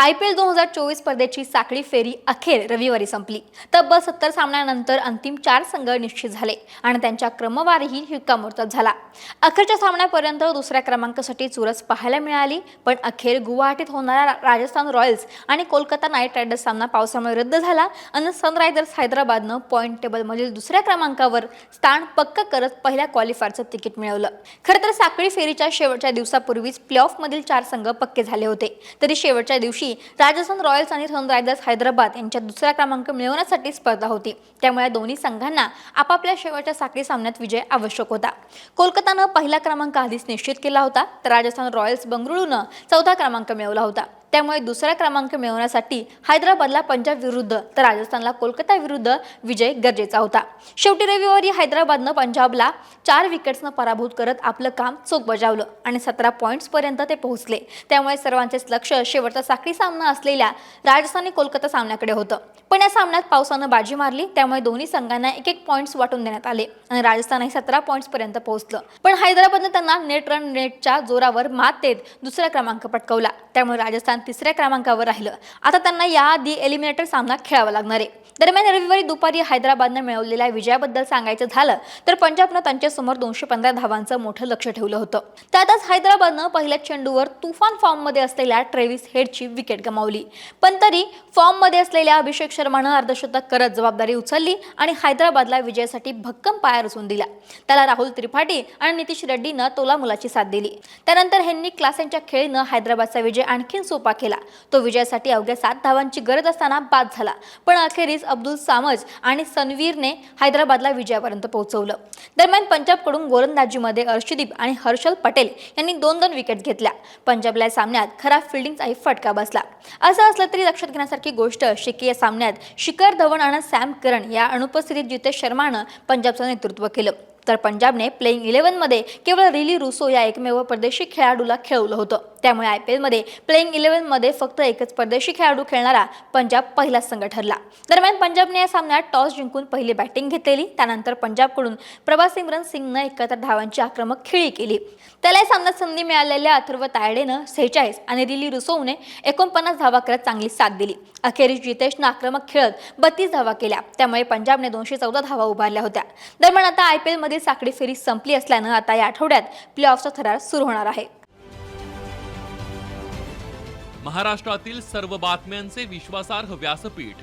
I P L दोन हजार चोवीस स्पर्धेची साखळी फेरी अखेर रविवारी संपली. तब्बल सत्तर सामन्यानंतर अंतिम चार संघ निश्चित झाले आणि त्यांच्या क्रमवारीही हिक्कामोर्तब झाला. अखेरच्या सामन्यापर्यंत दुसऱ्या क्रमांकासाठी चुरस पाहायला मिळाली पण अखेर गुवाहाटीत होणारा राजस्थान रॉयल्स आणि कोलकाता नाईट रायडर्स सामना पावसामुळे रद्द झाला आणि सनरायझर्स हैदराबादनं पॉईंट टेबलमधील दुसऱ्या क्रमांकावर स्थान पक्क करत पहिल्या क्वालिफायरचं तिकीट मिळवलं. खरं तर साखळी फेरीच्या शेवटच्या दिवसापूर्वीच प्लेऑफमधील चार संघ पक्के झाले होते. तरी शेवटच्या दिवशी राजस्थान रॉयल्स आणि सनरायझर्स हैदराबाद यांच्या दुसरा क्रमांक मिळवण्यासाठी स्पर्धा होती. त्यामुळे दोन्ही संघांना आपापल्या शेवटच्या साखळी सामन्यात विजय आवश्यक होता. कोलकातानं पहिला क्रमांक आधीच निश्चित केला होता तर राजस्थान रॉयल्स बंगळुरूनं चौथा क्रमांक मिळवला होता. त्यामुळे दुसरा क्रमांक मिळवण्यासाठी हैदराबादला पंजाब विरुद्ध तर राजस्थानला कोलकाता विरुद्ध विजय गरजेचा होता. शेवटी रविवारी हैदराबादनं पंजाबला चार विकेट्सनं पराभूत करत आपलं काम चोख बजावलं आणि सतरा पॉईंट्सपर्यंत ते पोहोचले. त्यामुळे सर्वांचेच लक्ष शेवटचा साखळी सामना असलेल्या राजस्थानी कोलकाता सामन्याकडे होतं. पण या सामन्यात पावसानं बाजी मारली त्यामुळे दोन्ही संघांना एक एक पॉईंट्स वाटून देण्यात आले आणि राजस्थानही सतरा पॉईंट्सपर्यंत पोहोचलं. पण हैदराबादनं त्यांना नेट रन नेटच्या जोरावर मात देत दुसरा क्रमांक पटकवला. त्यामुळे राजस्थान तिसऱ्या क्रमांकावर राहिलं. आता त्यांना याआधी एलिमिनेटर सामना खेळावा लागणार आहे. दरम्यान रविवारी दुपारी हैदराबादनं मिळवलेल्या विजयाबद्दल सांगायचं झालं तर पंजाबनं त्यांच्यासमोर दोनशे पंधरा धावांचं मोठं लक्ष ठेवलं होतं. त्यातच हैदराबादनं पहिल्या चेंडूवर तुफान फॉर्ममध्ये असलेल्या ट्रेव्हिस हेडची विकेट गमावली. पण तरी फॉर्ममध्ये असलेल्या अभिषेक शर्मानं अर्धशतक करत जबाबदारी उचलली आणि हैदराबादला विजयासाठी भक्कम पाया रचून दिला. त्याला राहुल त्रिपाठी आणि नितीश रेड्डीनं तोला मुलाची साथ दिली. त्यानंतर हेन्नी क्लासेनच्या खेळीनं हैदराबादचा विजय आणखीन सोपा केला. तो विजयासाठी अवघ्या सात धावांची गरज असताना बाद झाला. पण अखेरीस अब्दुल सामज आणि सनवीरने हैदराबादला विजयापर्यंत पोहोचवलं. दरम्यान पंजाबकडून गोलंदाजीमध्ये अर्शदीप आणि हर्षल पटेल यांनी दोन दोन विकेट घेतल्या. पंजाबला या सामन्यात खराब फिल्डिंगचाही फटका बसला. असं असलं तरी लक्षात घेण्यासारखी गोष्ट अशी की या सामन्यात शिखर धवन आणि सॅम करन या अनुपस्थितीत जितेश शर्मानं पंजाबचं नेतृत्व केलं. तर पंजाबने प्लेईंग इलेव्हनमध्ये केवळ रिली रुसो या एकमेव परदेशी खेळाडूला खेळवलं होतं. त्यामुळे आय पी एलमध्ये प्लेईंग इलेव्हनमध्ये फक्त एकच परदेशी खेळाडू खेळणारा पंजाब पहिला संघ ठरला. दरम्यान पंजाबने या सामन्यात टॉस जिंकून पहिली बॅटिंग घेतलेली त्यानंतर पंजाबकडून प्रभास सिमरन सिंगनं एकाहत्तर धावांची आक्रमक खेळी केली. त्याला या सामन्यात संधी मिळालेल्या अथर्व तायडेनं सेहेचाळीस आणि रिली रुसोवने एकोणपन्नास धावा करत चांगली साथ दिली. अखेरीस जितेशनं आक्रमक खेळत बत्तीस धावा केल्या त्यामुळे पंजाबने दोनशे चौदा धावा उभारल्या होत्या. दरम्यान आता आय पी एलमधील साखळी फेरी संपली असल्यानं आता या आठवड्यात प्ले ऑफचा थरार सुरू होणार आहे. महाराष्ट्रातील सर्व बातम्यांचे विश्वासार्ह व्यासपीठ.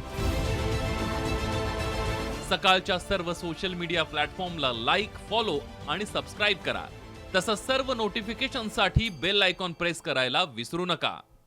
सकाळच्या सर्व सोशल मीडिया प्लॅटफॉर्मला लाईक फॉलो आणि सबस्क्राईब करा. तसंच सर्व नोटिफिकेशनसाठी बेल आयकॉन प्रेस करायला विसरू नका.